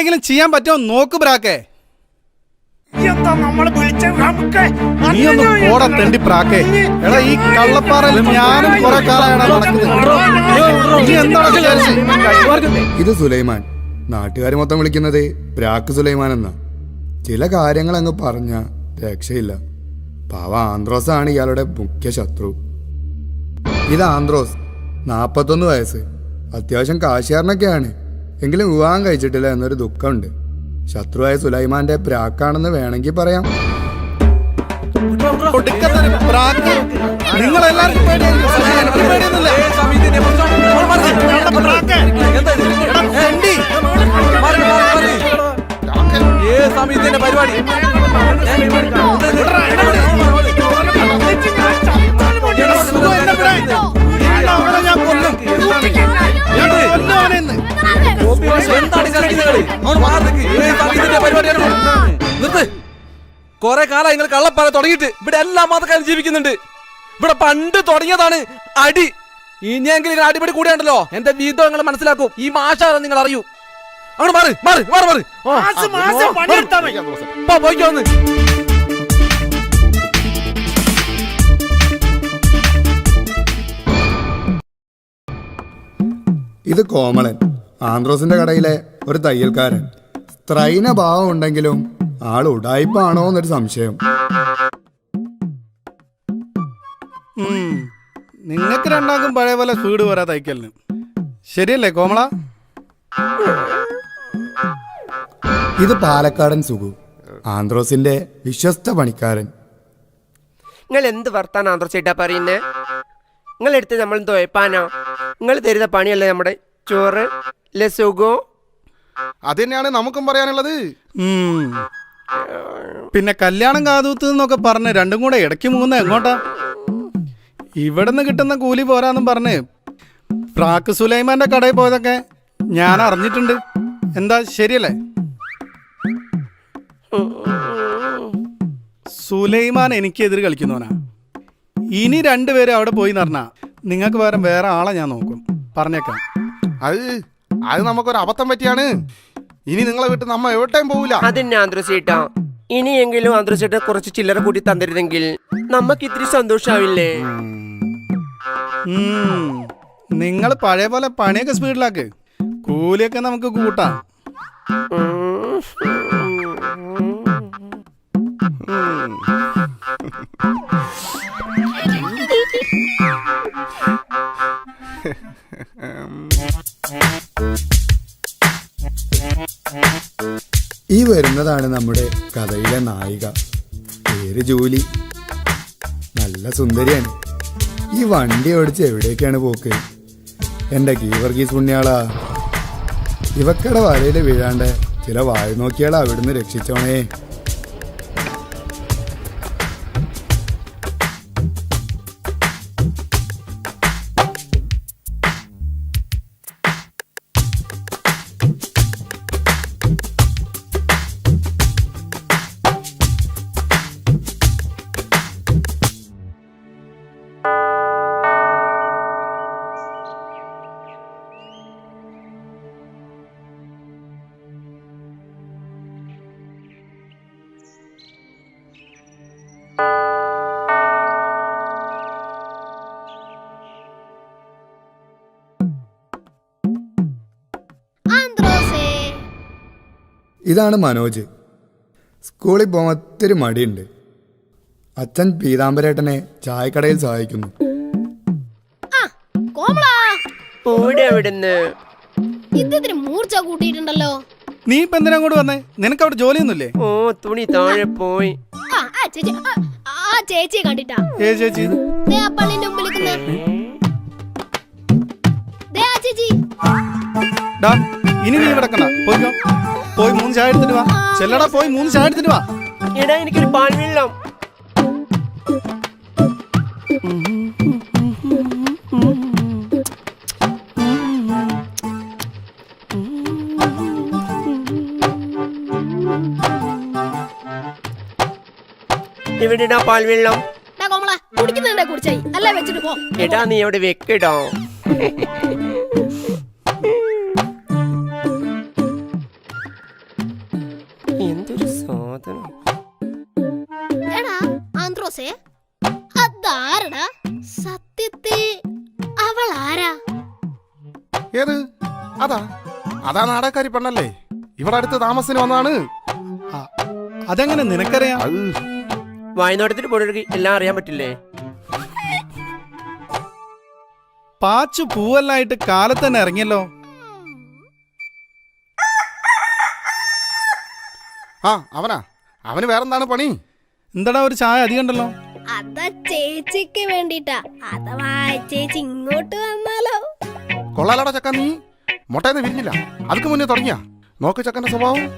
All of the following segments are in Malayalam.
എന്തെങ്കിലും ചെയ്യാൻ പറ്റുമോ? നോക്ക് ബ്രാക്കേ നീ ഒന്ന് കോട തെണ്ടി പ്രാക്കേ. എടാ ഈ കള്ളപ്പാറയിൽ ഞാനും കുറെ കാലമാണ് നടക്കുന്നത്. ഇത് സുലൈമാൻ നാട്ടുകാർ മൊത്തം വിളിക്കുന്നത് പ്രാക്ക് സുലൈമാൻ എന്ന. ചില കാര്യങ്ങൾ അങ്ങ് പറഞ്ഞ രക്ഷയില്ല. പാവ ആന്ത്രോസ് ആണ് ഇയാളുടെ മുഖ്യ ശത്രു. ഇത് ആന്ത്രോസ് നാപ്പത്തൊന്ന് വയസ്സ്. അത്യാവശ്യം കാശുകാരനൊക്കെയാണ്. എങ്കിലും വിവാഹം കഴിച്ചിട്ടില്ല എന്നൊരു ദുഃഖമുണ്ട് ശത്രുവായ സുലൈമാന്റെ പ്രാക്കാണെന്ന് വേണമെങ്കിൽ പറയാം നിങ്ങൾ എല്ലാവർക്കും. പരിപാടി ഞാൻ കൊല്ലും. ഞാൻ കൊല്ലും അവനെ ഇന്ന്. നിർത്ത് കൊറേ കാലം നിങ്ങൾ കള്ളപ്പാറ തുടങ്ങിയിട്ട് ഇവിടെ എല്ലാ മതക്കാരും ജീവിക്കുന്നുണ്ട് ഇവിടെ പണ്ട് തുടങ്ങിയതാണ് അടി ഇനിയെങ്കിലും നിങ്ങൾ അടിപൊളി കൂടിയാണ്ടല്ലോ എന്റെ വീതം നിങ്ങൾ മനസ്സിലാക്കും ഈ മാഷ നിങ്ങൾ അറിയൂ അങ്ങോട്ട് മാറി മാറി മാറി മാറി ആ, ഇത് കോമളൻ ആന്ത്രോസിന്റെ കടയിലെ ഒരു തയ്യൽക്കാരൻ. സ്ത്രൈന ഭാവം ഉണ്ടെങ്കിലും ആൾ ഉടായ്പാണോ എന്നൊരു സംശയം. നിങ്ങൾക്ക് നിങ്ങക്ക് രണ്ടാക്കും പഴയ പോലെ സ്പീഡ് പോരാ തയ്ക്കലിന്. ശരിയല്ലേ കോമള? ഇത് പാലക്കാടൻ സുഖു ആന്ത്രോസിന്റെ വിശ്വസ്ത പണിക്കാരൻ. നിങ്ങൾ എന്ത് വർത്താൻ ആന്ത്രോസ് ചേട്ടാ പറയുന്നേ? നിങ്ങൾ എടുത്ത് നമ്മൾ തുഴപ്പാനോ നിങ്ങൾ തരുന്ന പണിയല്ലേ നമ്മുടെ ചോറ്? അല്ലേ സുഖോ? അത് തന്നെയാണ് നമുക്കും പറയാനുള്ളത്. ഉം. പിന്നെ കല്യാണം കാതൂത്ത് എന്നൊക്കെ പറഞ്ഞ് രണ്ടും കൂടെ ഇടയ്ക്ക് മൂന്ന് എങ്ങോട്ടാ? ഇവിടുന്ന് കിട്ടുന്ന കൂലി പോരാന്നും പറഞ്ഞ് പ്രാക്ക് സുലൈമാന്റെ കടയിൽ പോയതൊക്കെ ഞാൻ അറിഞ്ഞിട്ടുണ്ട്. എന്താ ശരിയല്ലേ? സുലൈമാൻ എനിക്ക് എനിക്കെതിര് കളിക്കുന്നവനാ. ഇനി രണ്ടുപേരും അവിടെ പോയി നടന്ന നിങ്ങൾക്ക് വേറെ വേറെ ആളെ ഞാൻ നോക്കും. പറഞ്ഞേക്കാം. അത് അത് നമുക്കൊരു അബദ്ധം പറ്റിയാണ്. ഇനി നിങ്ങളെ വിട്ട് നമ്മ എവിടെയും പോവില്ല. അത് ഞാൻ ചേട്ടാ ഇനിയെങ്കിലും ആന്ത്രോ ചേട്ടാ കുറച്ച് ചില്ലറ കൂട്ടി തന്നിരുന്നെങ്കിൽ നമുക്ക് ഇത്തിരി സന്തോഷാവില്ലേ? നിങ്ങൾ പഴയ പോലെ പണിയൊക്കെ സ്പീഡിലാക്ക്. കൂലിയൊക്കെ നമുക്ക് കൂട്ടാം. ഈ വരുന്നതാണ് നമ്മുടെ കഥയിലെ നായിക. പേര് ജൂലി. നല്ല സുന്ദരിയാണ്. ഈ വണ്ടി ഓടിച്ച് എവിടേക്കാണ് പോക്ക്? എന്റെ ഗീവർഗീസ് പുണ്യാളാ. ഇവക്കട വലയിൽ വീഴാണ്ട് ചില വായു നോക്കിയാളാ അവിടുന്ന് രക്ഷിച്ചോണേ. ഇതാണ് മനോജ്. സ്കൂളിൽ പോകാൻ ഒത്തിരി മടിയുണ്ട്. അച്ഛൻ പീതാംബരേട്ടനെ ചായക്കടയിൽ സഹായിക്കുന്നു. മൂർച്ച കൂട്ടിയിട്ടുണ്ടല്ലോ. നീ ഇപ്പൊ എന്തിനാ അങ്ങോട്ട് വന്നേ? നിനക്ക് അവിടെ ജോലിയൊന്നുമില്ലേ? ഓ തുണി താഴെ പോയി. ആ ആ ചേച്ചി ആ, ആ ചേച്ചിയെ കണ്ടിട്ടാ. ഏ ചേച്ചി? ദേ ആ പള്ളിന്റെ മുമ്പിൽ നിൽക്കുന്ന. ദേ ആ ചേച്ചി. ഡാ ഇനി നീ ഇവിടെ കണ്ട പോയിക്കോ പോയി മൂന്ന് ചായ എടുത്തിട്ട് വാ. ചെല്ലടാ പോയി മൂന്ന് ചായ എടുത്തിട്ട് വാ. എടാ എനിക്കൊരു പാൽ വെള്ളം. എവിടെടാ പാൽ വെള്ളം? കുടിക്കുന്നുണ്ടെ കുടിച്ചായി. അല്ല വെച്ചിട്ട് പോ. എടാ നീ അവിടെ വെക്കടോ? അതാ നാടകക്കാരി പെണ്ണല്ലേ? ഇവിടെ അടുത്ത് താമസത്തിന് വന്നാണ് ആ, അതെങ്ങനെ നിനക്കറിയാ? വായനോട്ടത്തിന് പോയി എല്ലാം അറിയാൻ പറ്റില്ലേ? പാച്ചു പൂവെല്ലായിട്ട് കാലത്ത് തന്നെ ഇറങ്ങിയല്ലോ. ആ അവനാ. അവന് വേറെന്താണ് പണി? എന്താടാ ഒരു ചായ അധികം ഉണ്ടല്ലോ അതാ ചേച്ചിക്ക് വേണ്ടിട്ടാ അഥവാ ചേച്ചി ഇങ്ങോട്ട് വന്നാലോ? കൊള്ളാലോടാ ചക്ക നീ. മുട്ടയെന്ന് വിരിഞ്ഞില്ല. അതുക്ക് മുന്നേ തുടങ്ങിയ. നോക്ക് ചക്കന്റെ സ്വഭാവം.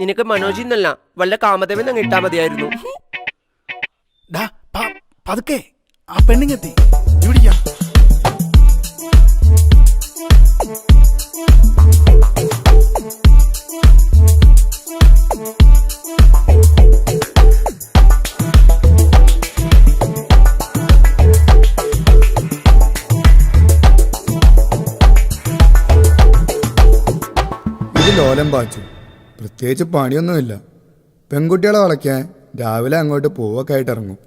നിനക്ക് മനോജിന്നല്ല വല്ല കാമദേവൻ അങ്ങ് ഇട്ടാ മതിയായിരുന്നു. ഡാ, പ- പതുക്കെ. ആ പെണ്ണിങ്ങെത്തി. ഇവിടിക്കാ ലോലം പാച്ചു. പ്രത്യേകിച്ച് പണിയൊന്നുമില്ല. പെൺകുട്ടികളെ വളയ്ക്കാൻ രാവിലെ അങ്ങോട്ട് പൂവൊക്കെ ആയിട്ട് ഇറങ്ങും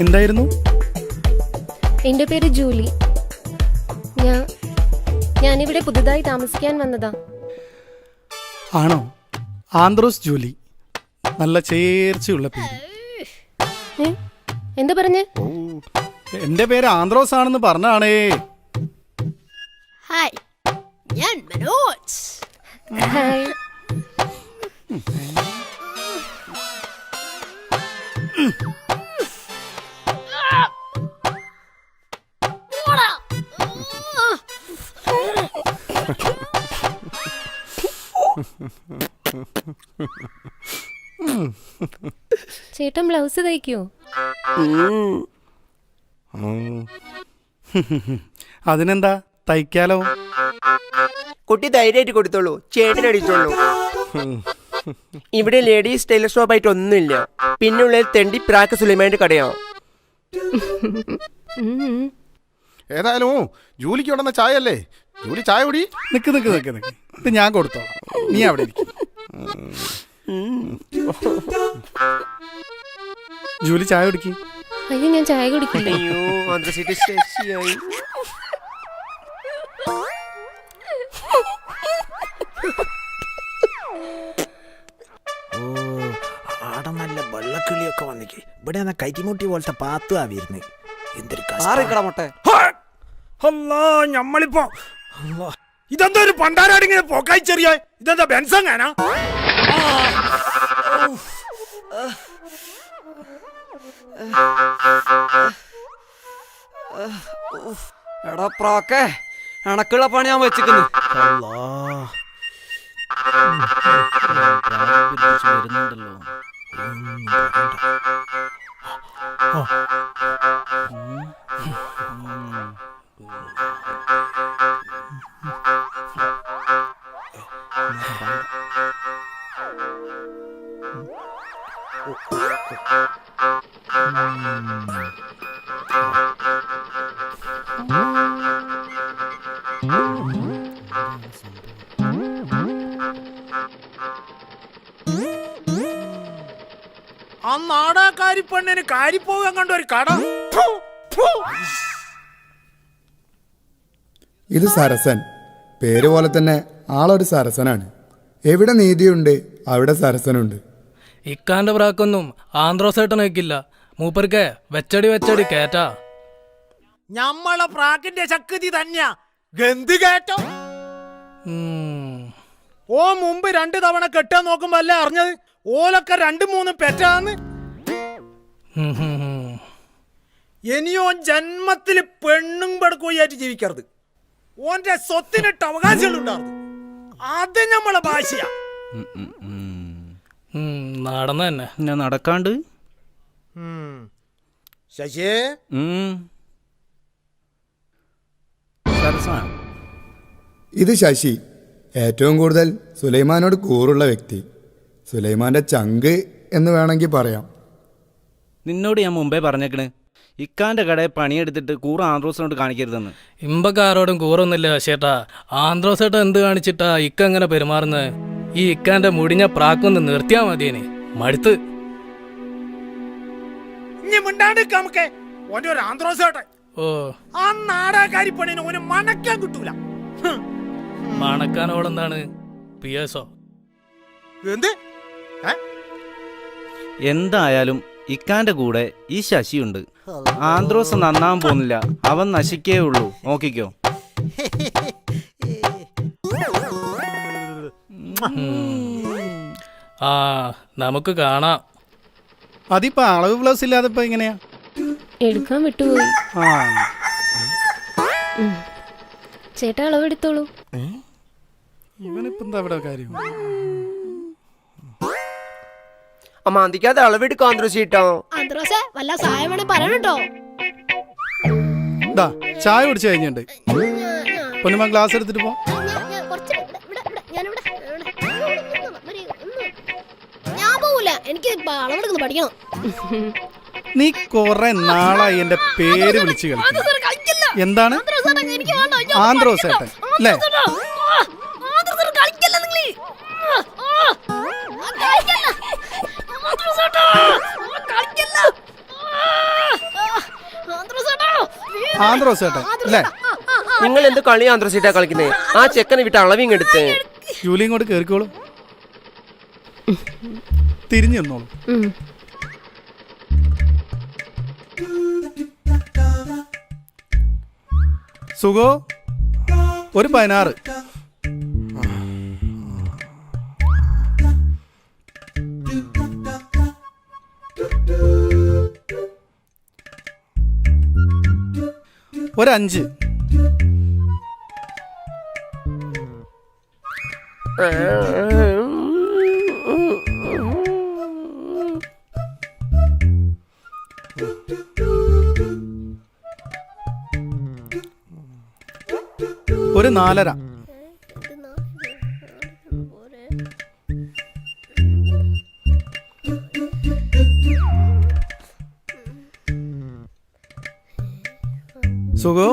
എന്തായിരുന്നു? എന്റെ പേര് ജൂലി. ഞാൻ ഞാനിവിടെ പുതുതായി താമസിക്കാൻ വന്നതാ. ആണോ? Andrews Julie. നല്ല ചേർച്ചയുള്ള പേര്. ഏ? എന്താ പറഞ്ഞേ? എന്റെ പേര് ആന്ത്രോസ് ആണെന്ന് പറഞ്ഞാണേ. ഹായ് ഞാൻ മനോജ്. ഹായ് ചേട്ടൻ ബ്ലൗസ് തയ്ക്കോ. അതിനെന്താ? തയ്ക്കാലോ? കുട്ടി ധൈര്യമായിട്ട് കൊടുത്തോളൂ. ചേട്ടൻ അടിച്ചോളൂ. ഇവിടെ ലേഡീസ് ടൈലർ ഷോപ്പ് ആയിട്ട് ഒന്നുമില്ല. പിന്നെ ഉള്ളത് തെണ്ടി പ്രാക്ക് സുലൈമാന്റെ കടയാണ്. ഏതായാലും ജൂലിക്ക് ഉണ്ടെന്ന ചായ അല്ലേ ജൂലി ചായ കുടി. നിക്ക് നിക്ക് നിക്ക് നിക്ക്. ഇത് ഞാൻ കൊടുത്തോളാം. നീ അവിടെ ഇരിക്കും. ജൂലി ചായ കുടിക്കും. അയ്യോ ഞാൻ ചായ കുടിക്കില്ല. അയ്യോ അന്തസ്സിട്ട് ശശിയായി ഓ ആടെ നല്ല വെള്ളക്കിളിയൊക്കെ വന്നിക്ക്. ഇവിടെ എന്നാ കൈറ്റിമുട്ടി പോലത്തെ പാത്തുവാ വരുന്നത് എന്തൊരു മാറിക്കട മുട്ടെ. അല്ലാ ഞമ്മളിപ്പോ അല്ലാ. ഇതെന്താ ഒരു പണ്ടാരാടിങ്ങനെ പോക്കായി ചെറിയ ഇതെന്താ ബെൻസങ്ങാനാ? എടാ പ്രാക്കേ എണക്കുള്ള പണി ഞാൻ വെച്ചിക്കുന്നു അല്ലാ പെണ്ണിന് കാരിപ്പോകാൻ കണ്ട ഒരു കട. ഇത് സരസൻ. പേര് പോലെ തന്നെ ആളൊരു സരസനാണ്. എവിടെ നീതിയുണ്ട് അവിടെ സരസനുണ്ട്. ഇക്കാന്റെ പ്രാക്കൊന്നും ആന്ത്രോസേട്ടൻ വയ്ക്കില്ല മൂപ്പർക്ക് വെച്ചടി വെച്ചടി കേറ്റാ. ഞമ്മളെ പ്രാക്കിന്റെ ശക്തി തന്നെയാ. ഗന്ധി കേട്ടോ ഓ മുമ്പ് രണ്ട് തവണ കെട്ടാൻ നോക്കുമ്പോ അല്ലേ അറിഞ്ഞത്? ഓലൊക്കെ രണ്ട് മൂന്ന് പെറ്റാന്ന്. ഇനിയോ ജന്മത്തിൽ പെണ്ണും പെടുക്കുകയായിട്ട് ജീവിക്കരുത്. ഓന്റെ സ്വത്തിനിട്ട് അവകാശങ്ങളുണ്ടായിരുന്നു അത് നമ്മളെ ഭാഷയാ. നടന്ന തന്നെ. ഞാൻ നടക്കാണ്ട്? ശശിയേ. ഇത് ശശി. ഏറ്റവും കൂടുതൽ സുലൈമാനോട് കൂറുള്ള വ്യക്തി. സുലൈമാന്റെ ചങ്ക് എന്ന് വേണമെങ്കിൽ പറയാം. നിന്നോട് ഞാൻ മുമ്പേ പറഞ്ഞേക്കണ്. ഇക്കാന്റെ കടയിൽ പണിയെടുത്തിട്ട് കൂറ ആന്ത്രോസിനോട് കാണിക്കരുതെന്ന്. ഇമ്പക്കാരോടും കൂറൊന്നുമില്ല ചേട്ടാ. ആന്ത്രോസേട്ട എന്ത് കാണിച്ചിട്ടാ ഇക്ക എങ്ങനെ പെരുമാറുന്നത്? ഈ ഇക്കാന്റെ മുടിഞ്ഞ പ്രാക്കൊന്ന് നിർത്തിയാ മതിയേനെ. മടുത്ത്. ഇനി നമുക്ക്. ഓന്റെ ഒരു ഓ. ആ നാടകക്കാരി പെണ്ണിന് ഓന് മണക്കാൻ കിട്ടൂല. ഹ്. മണക്കാനോടെന്താണ്? പി എസോ എന്ത് എന്തായാലും ഇക്കാന്റെ കൂടെ ഈ ശശിയുണ്ട്. ആന്ത്രോസ് നന്നാൻ പോകുന്നില്ല. അവൻ നശിക്കേ ഉള്ളൂ. നോക്കിക്കോ. ആ നമുക്ക് കാണാം. അതിപ്പോ അളവ് ബ്ലൗസ് ഇല്ലാതെ ഇപ്പൊ എങ്ങനെയാ? എടുക്കാൻ വിട്ടുപോയി. ആ. ചേട്ടാ അളവെടുത്തോളൂ. ഇവനിപ്പോ എന്താ ഇവിടെ കാര്യം? അമ്മ അന്തിക്കാതെ അളവെടുക്കാം ആന്ത്രോസ് കേട്ടോ ആന്ത്രോസേ വല്ല സഹായം വേണേ പറയണട്ടോ ഇതാ ചായ കുടിച്ചു കഴിഞ്ഞിട്ടുണ്ട്. പൊന്നുമ ഗ്ലാസ് എടുത്തിട്ട് പോ. എനിക്ക് അളവെടുക്കുന്നു പഠിക്കണം. നീ കൊറേ നാളായി എന്റെ പേര് വിളിച്ചു കളിക്കും. എന്താണ്? ആന്ത്രോസേട്ടൻ അല്ലേ? ആന്ത്രോസേട്ടൻ അല്ലേ. നിങ്ങൾ എന്ത് കളി ആന്ത്രോസീറ്റാ കളിക്കുന്നത് ആ ചെക്കനെ വിട്ട് അളവിങ് എടുത്ത് ജൂലി ഇങ്ങോട്ട് കേറിക്കോളൂ. തിരിഞ്ഞു നിന്നോളൂ. സുഖോ ഒരു പതിനാറ്. ഒരഞ്ച് ഒരു നാലര സുഖോ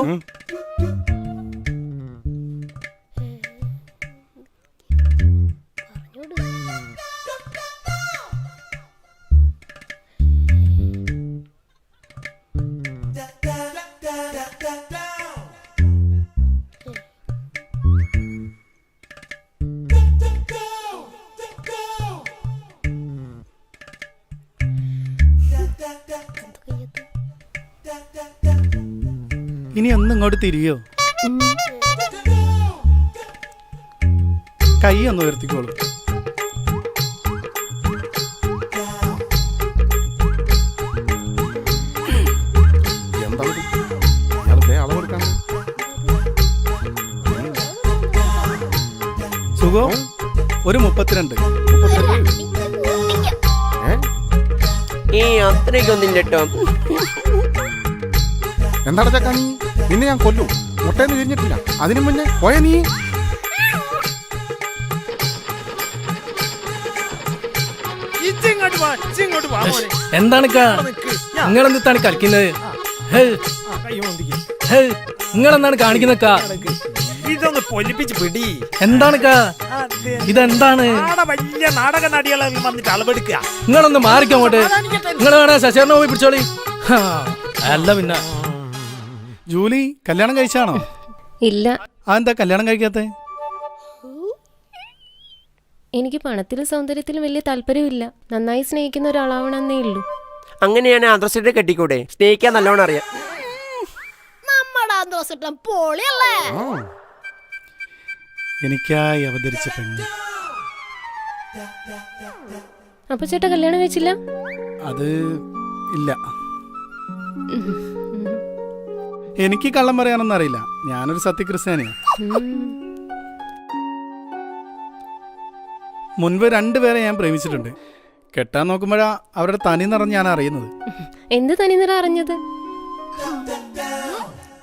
തിരിയോ? കൈ ഒന്ന് ഉയർത്തിക്കോളൂ. സുഖോ? ഒരു മുപ്പത്തിരണ്ട്. ഏ? ഏ അത്രയ്ക്കൊന്നും കേട്ടോ എന്താണ് ചക്ക നീ? നിന്നെ ഞാൻ കൊല്ലും. മുട്ടയെന്ന് വിരിഞ്ഞിട്ടില്ല. അതിനു മുന്നേ പോയ നീ. എന്താണ് വാ ഇജ്ജിങ്ങോട്ട് വാ മോനെ. എന്താണിക്കാ നിക്ക്. നിങ്ങളെന്താണ് കളിക്കുന്നത് കാണിക്കുന്നക്കാ ഇതൊന്ന് പൊലിപ്പിച്ച് പിടി. എന്താണിക്കാ അതെ. ഇതെന്താണ്? വലിയ നാടക നടികളെല്ലാം വന്നിട്ട് അളവെടുക്കുക. നിങ്ങളൊന്ന് മാറിക്കോട്ടെ അങ്ങോട്ട്. നിങ്ങൾ വേണേ ശശേറിനെ പോയി പിടിച്ചോളി. അല്ല പിന്നെ. ജൂലി കല്യാണം കഴിച്ചാണോ? ഇല്ല. അതെന്താ കല്യാണം കഴിക്കാത്ത? എനിക്ക് പണത്തിലും സൗന്ദര്യത്തിലും വലിയ താല്പര്യമില്ല. നന്നായി സ്നേഹിക്കുന്ന ഒരാളാവണമെന്നേ ഉള്ളൂ. അങ്ങനെയാണ് ആന്ത്രോസീറ്റ് കെട്ടിക്കൂടെ? സ്നേഹിക്കാൻ നല്ലോണം അറിയാം. നമ്മടെ പൊളിയല്ലേ? എനിക്കായി അവതരിച്ച പെണ്ണ്. അപ്പൊ ചേട്ടാ കല്യാണം കഴിച്ചില്ല? അത് ഇല്ല. എനിക്ക് കള്ളം പറയാനൊന്നും അറിയില്ല. ഞാനൊരു സത്യക്രിസ്ത്യാനിയാ. മുൻപ് രണ്ടുപേരെ ഞാൻ പ്രേമിച്ചിട്ടുണ്ട്. കെട്ടാൻ നോക്കുമ്പോഴാ അവരുടെ തനി നിറഞ്ഞ ഞാൻ അറിയുന്നത്. എന്ത് തനി നിറ അറിഞ്ഞത്?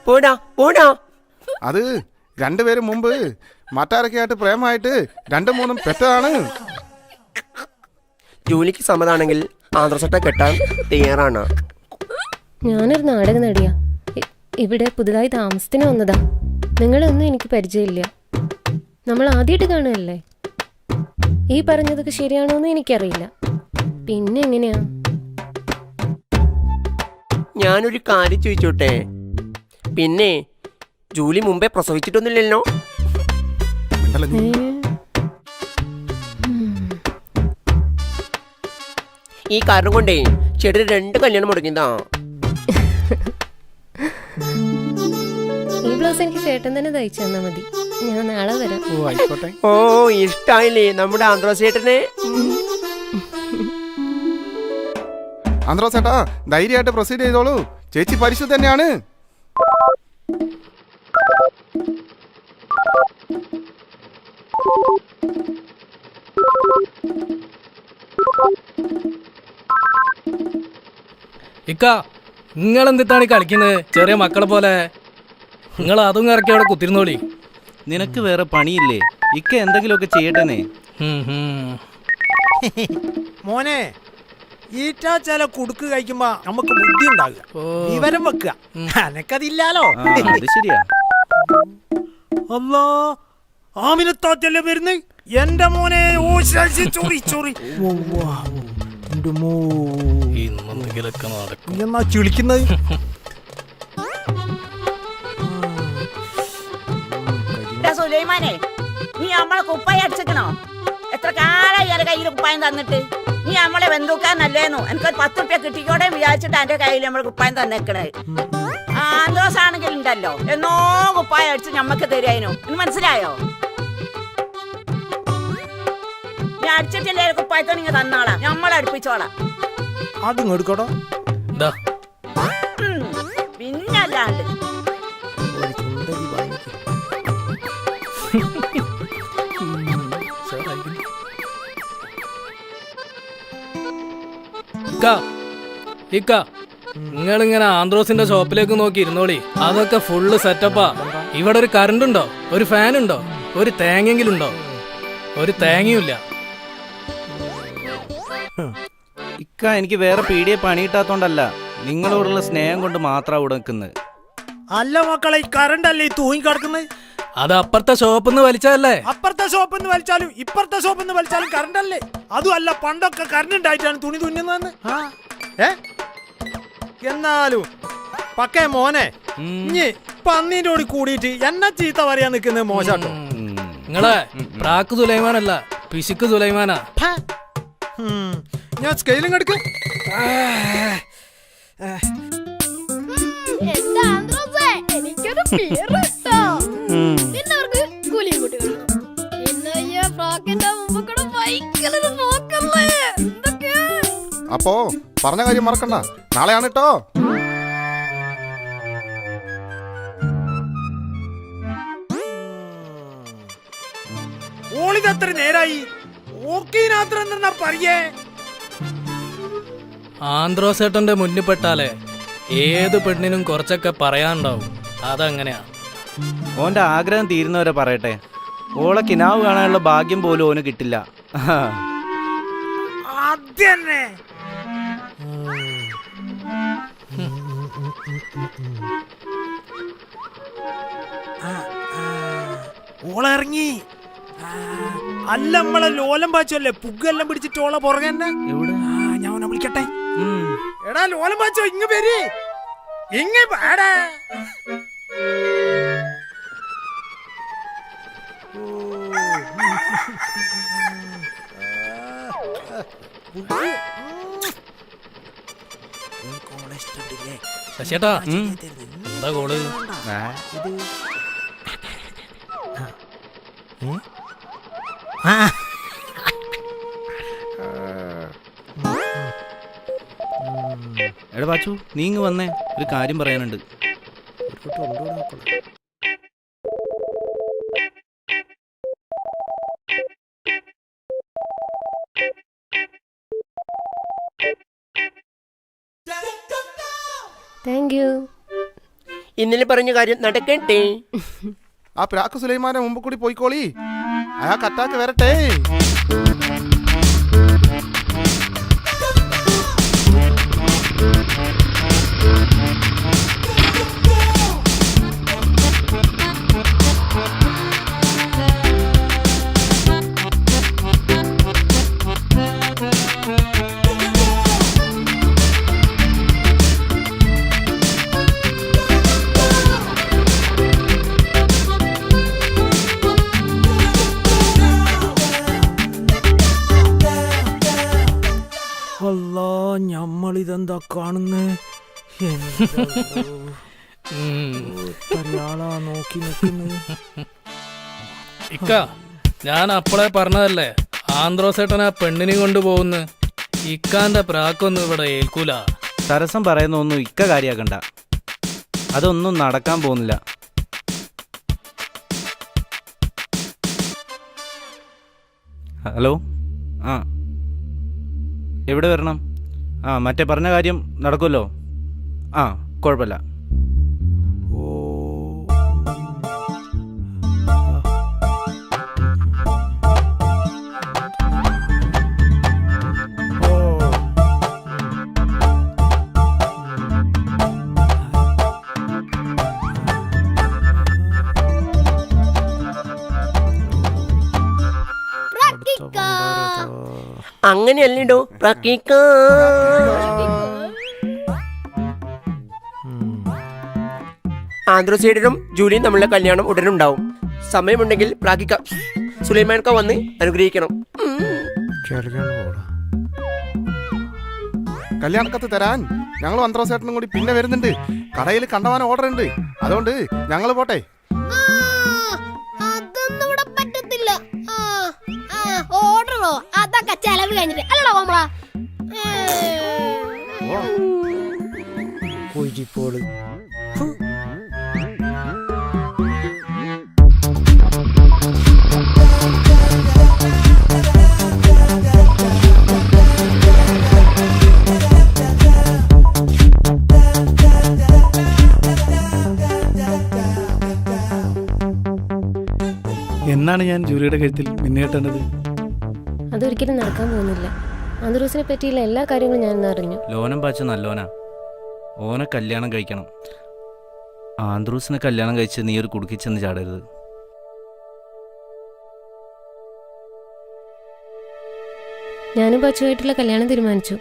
പോടാ പോടാ. അത് രണ്ടുപേരും മുമ്പ് മറ്റാരൊക്കെ ആയിട്ട് പ്രേമമായിട്ട് രണ്ടും മൂന്നും പെറ്റതാണ് ജോലിക്ക് സമ്മതാണെങ്കിൽ ആന്ത്രോസട്ട കെട്ടാൻ തയ്യാറാണ്. ഞാനൊരു നാടക നടിയാ. ഇവിടെ പുതുതായി താമസത്തിന് വന്നതാ. നിങ്ങളൊന്നും എനിക്ക് പരിചയമില്ല. നമ്മൾ ആദ്യമായിട്ട് കാണുകയല്ലേ? ഈ പറഞ്ഞതൊക്കെ ശരിയാണോ എന്ന് എനിക്കറിയില്ല. പിന്നെ എങ്ങനെയാ? ഞാനൊരു കാര്യം ചോദിച്ചോട്ടെ? പിന്നെ ജൂലി മുമ്പേ പ്രസവിച്ചിട്ടൊന്നുമില്ലല്ലോ? ഈ കാരണം കൊണ്ടേ ചേട്ടന് രണ്ട് കല്യാണം മുടങ്ങിയതാ. ബ്ലൗസ് എനിക്ക് ചേട്ടൻ തന്നെ തയ്ച്ചു തന്നാ മതി. ഞാൻ നാളെ വരാം. ഓ ആയിക്കോട്ടെ. ഓ ഇഷ്ടായില്ലേ നമ്മുടെ ആന്ത്രോസ് ചേട്ടനെ? ആന്ത്രോസ് ചേട്ടാ ധൈര്യമായിട്ട് പ്രൊസീഡ് ചെയ്തോളൂ. ചേച്ചി പരിശുദ്ധ തന്നെയാണ്. ഇക്ക നിങ്ങൾ എന്തിട്ടാണ് ഈ കളിക്കുന്നത്? ചെറിയ മക്കളെ പോലെ. നിങ്ങൾ അതും ഇറക്കി അവിടെ കുത്തിരുന്നോളി. നിനക്ക് വേറെ പണിയില്ലേ? ഇക്ക എന്തെങ്കിലുമൊക്കെ ഉം. മോനെ ഈറ്റ ചില കുടുക്ക് കഴിക്കുമ്പോ നമുക്ക് ബുദ്ധി ഉണ്ടാകുക. വിവരം വെക്കുക. എനക്കതില്ലാലോ ആ അത് ശരിയാ. അല്ലോ ആമിനത്താറ്റല്ലേ വരുന്നേ? എന്റെ മോനെ ഓ ശശി ചൊറി ചൊറി ഇന്നെന്തെങ്കിലൊക്കെ നടക്കും. എന്നാ ചിളിക്കുന്നത്? സുലൈമാനെ നീ നമ്മളെ കുപ്പായി അടിച്ചിക്കണോ? എത്ര കാലായി എന്റെ കയ്യിൽ കുപ്പായം തന്നിട്ട്? നീ നമ്മളെ ബന്ധുക്കാൻ നല്ലേന്നു. എനിക്കൊരു പത്ത് റുപ്യ കിട്ടിക്കോടെ വിചാരിച്ചിട്ട് എന്റെ കയ്യിൽ നമ്മൾ കുപ്പായം തന്നേക്കണേ. ആന്തോസ് ആണെങ്കിൽ ഉണ്ടല്ലോ. എന്നോ കുപ്പായം അടിച്ച് ഞമ്മക്ക് തരായിരുന്നു ഇന്ന് മനസ്സിലായോ? നീ അടിച്ചിട്ടില്ലേ കുപ്പായത്തോ നിങ്ങൾ തന്നോളാം. ഞമ്മളെ അടുപ്പിച്ചോളാം. അതും എടുക്കടോ ഇക്ക ഇക്ക നിങ്ങളിങ്ങനെ ആന്ത്രോസിന്റെ ഷോപ്പിലേക്ക് നോക്കി ഇരുന്നോളി. അതൊക്കെ ഫുള്ള് സെറ്റപ്പാ ഇവിടെ ഒരു കറണ്ട് ഉണ്ടോ? ഒരു ഫാൻ ഉണ്ടോ? ഒരു തേങ്ങെങ്കിലും ഉണ്ടോ? ഒരു തേങ്ങയുമില്ല ഇക്ക എനിക്ക് വേറെ പീടിയെ പണിയിട്ടാത്തോണ്ടല്ല. നിങ്ങളോടുള്ള സ്നേഹം കൊണ്ട് മാത്രം നിൽക്കുന്നത് അല്ല മക്കളെ ഈ കറണ്ട് അല്ലേ ഈ തൂങ്ങി കിടക്കുന്നത് അത് അപ്പുറത്തെ ഷോപ്പിൽ നിന്ന് വലിച്ചതല്ലേ? അപ്പുറത്തെ ഷോപ്പിൽ നിന്ന് വലിച്ചാലും ഇപ്പുറത്തെ ഷോപ്പിൽ നിന്ന് വലിച്ചാലും കറണ്ട് അല്ലേ അതുമല്ല പണ്ടൊക്കെ കറണ്ട് ഉണ്ടായിട്ടാണ് തുണി തുന്നുന്നതെന്ന്. ആ. ഏ? എന്നാലും പക്കേ മോനെ ഇനി പന്നീന്റെ കൂടി കൂടിയിട്ട് എന്നെ ചീത്ത പറയാൻ നിൽക്കുന്നത് മോശാട്ടോ? നിങ്ങളെ പ്രാക്ക് തുലൈമാനല്ല പിശുക്ക് തുലൈമാനാ. ഞാൻ സ്കെയിലും കെടുക്കും എനിക്കൊരു പേരിട്ടോ അപ്പോ പറഞ്ഞ കാര്യം മറക്കണ്ട. നാളെയാണ് കേട്ടോ ഓളിതത്ര നേരായി. ഓക്കീനാത്ര എന്താ പറയേ ആന്ത്രോസേട്ടന്റെ മുന്നിൽ പെട്ടാലേ ഏത് പെണ്ണിനും കുറച്ചൊക്കെ പറയാനുണ്ടാവും. അതങ്ങനെയാ. ഓന്റെ ആഗ്രഹം തീരുന്നവരെ പറയട്ടെ. ഓളെ കിനാവ് കാണാനുള്ള ഭാഗ്യം പോലും ഓന് കിട്ടില്ല. അതന്നെ ഓളിറങ്ങി അല്ല നമ്മളെ ലോലം പാച്ചല്ലേ? പുകെല്ലാം പിടിച്ചിട്ട് ഓളെ പുറകെ തന്നെ. ഞാൻ അവനെ വിളിക്കട്ടെ. എടാ ലോലം പാച്ചോ ഇങ്ങ് പേര് ഇങ്ങ് പാടാ ശശിയേട്ടാ എന്താ കോൾ? ആ, എടാ പാച്ചു നീ ഇങ്ങ് വന്നേ. ഒരു കാര്യം പറയാനുണ്ട്. Thank you. ഇന്നലെ പറഞ്ഞ കാര്യം നടക്കട്ടെ. ആ പ്രാക്ക് സുലൈമാനെ മുമ്പ് കൂടി പോയിക്കോളി. അയാൾക്ക് അറ്റാക്ക് വരട്ടെ. ഞമ്മളിതെന്താ കാണുന്നേ. ഒരാളാ നോക്കി നിൽക്കുന്നത് ഇക്ക ഞാൻ അപ്പളെ പറഞ്ഞതല്ലേ? ആന്ത്രോസേട്ടൻ ആ പെണ്ണിനെ കൊണ്ടുപോകുന്നു. ഇക്കാന്റെ പ്രാക്കൊന്നും ഇവിടെ ഏൽക്കൂല. തരസം പറയുന്ന ഒന്നും ഇക്ക കാര്യാക്കണ്ട. അതൊന്നും നടക്കാൻ പോകുന്നില്ല. ഹലോ? ആ. എവിടെ വരണം? ആ മറ്റേ പറഞ്ഞ കാര്യം നടക്കുമല്ലോ? ആ കുഴപ്പമില്ല. അങ്ങനെയല്ലേടോ പ്രക്കിക്ക ആന്ത്രോസൈഡനും ജൂലിയും തമ്മിലുള്ള കല്യാണം ഉടനുണ്ടാവും. സമയമുണ്ടെങ്കിൽ പ്രാക്കിക്ക സുലൈമാൻക്ക വന്ന് അനുഗ്രഹിക്കണം. കല്യാണക്കത്ത് തരാൻ. ഞങ്ങൾ മന്ത്രോസേട്ടനും കൂടി പിന്നെ വരുന്നുണ്ട്. കടയിൽ കണ്ടവാൻ ഓർഡർ ഉണ്ട് അതുകൊണ്ട് ഞങ്ങൾ പോട്ടെ. ഓർഡറോ അതൊക്കെ ചെലവ് കഴിഞ്ഞിട്ട്. അല്ലടാ കോമള. എന്നാണ് ഞാൻ ജൂലിയുടെ കഴുത്തിൽ മിന്നേട്ടേണ്ടത് അതൊരിക്കലും നടക്കാൻ പോകുന്നില്ല. ആന്ത്രോസിനെ പറ്റിയുള്ള എല്ലാ കാര്യങ്ങളും ഞാൻ ഇന്ന് അറിഞ്ഞു. ലോനം പാച്ച നല്ലോനാ. ഓനെ കല്യാണം കഴിക്കണം. ആന്ത്രൂസിനെ കല്യാണം കഴിച്ച് നീ ഒരു കുടുക്കിച്ചെന്ന് ചാടരുത്. ഞാനും പാച്ചുമായിട്ടുള്ള കല്യാണം തീരുമാനിച്ചു.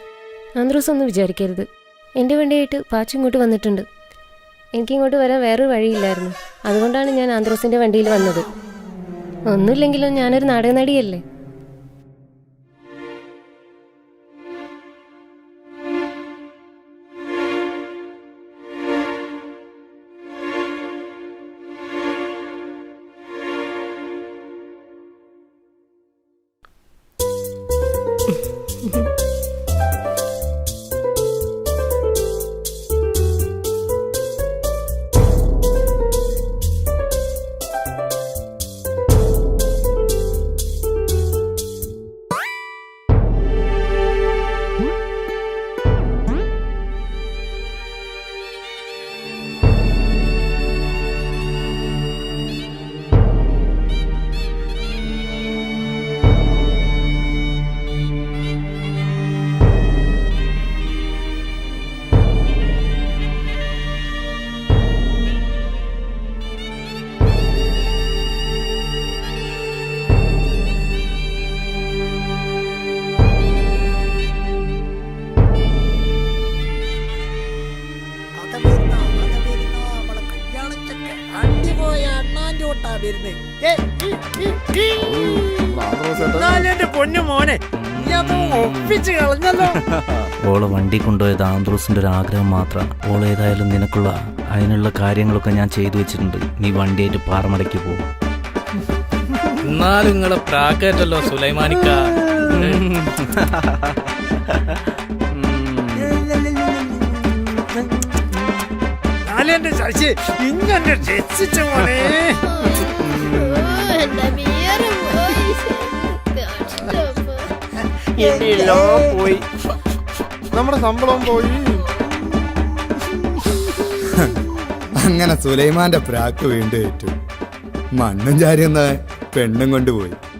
ആന്ത്രൂസ് ഒന്നും വിചാരിക്കരുത്. എന്റെ വേണ്ടിയായിട്ട് പാച്ചു ഇങ്ങോട്ട് വന്നിട്ടുണ്ട്. എനിക്ക് ഇങ്ങോട്ട് വരാൻ വേറൊരു വഴിയില്ലായിരുന്നു. അതുകൊണ്ടാണ് ഞാൻ ആന്ത്രോസിന്റെ വണ്ടിയിൽ വന്നത്. ഒന്നുമില്ലെങ്കിലും ഞാനൊരു നാടക എന്റെ പൊന്നു മോനെ. ഒപ്പിച്ച് കളഞ്ഞല്ലോ. ഓളെ വണ്ടി കൊണ്ടുപോയത് ആന്ത്രൂസിന്റെ ഒരു ആഗ്രഹം മാത്രമാണ് ഓൾ ഏതായാലും നിനക്കുള്ള അതിനുള്ള കാര്യങ്ങളൊക്കെ ഞാൻ ചെയ്തു വെച്ചിട്ടുണ്ട്. നീ വണ്ടിയായിട്ട് പാറമടയ്ക്ക് പോകും എന്നാലും നിങ്ങളെ പ്രാക്കേറ്റല്ലോ സുലൈമാനിക്ക. നാലെന്റെ ശശി ഇങ്ങനെ രക്ഷിച്ച മോനെ. എല്ലാം പോയി. നമ്മുടെ ശമ്പളം പോയി. അങ്ങനെ സുലൈമാന്റെ പ്രാക്ക് വീണ്ടും ഏറ്റു. മണ്ണും ചാരി പെണ്ണും കൊണ്ടുപോയി.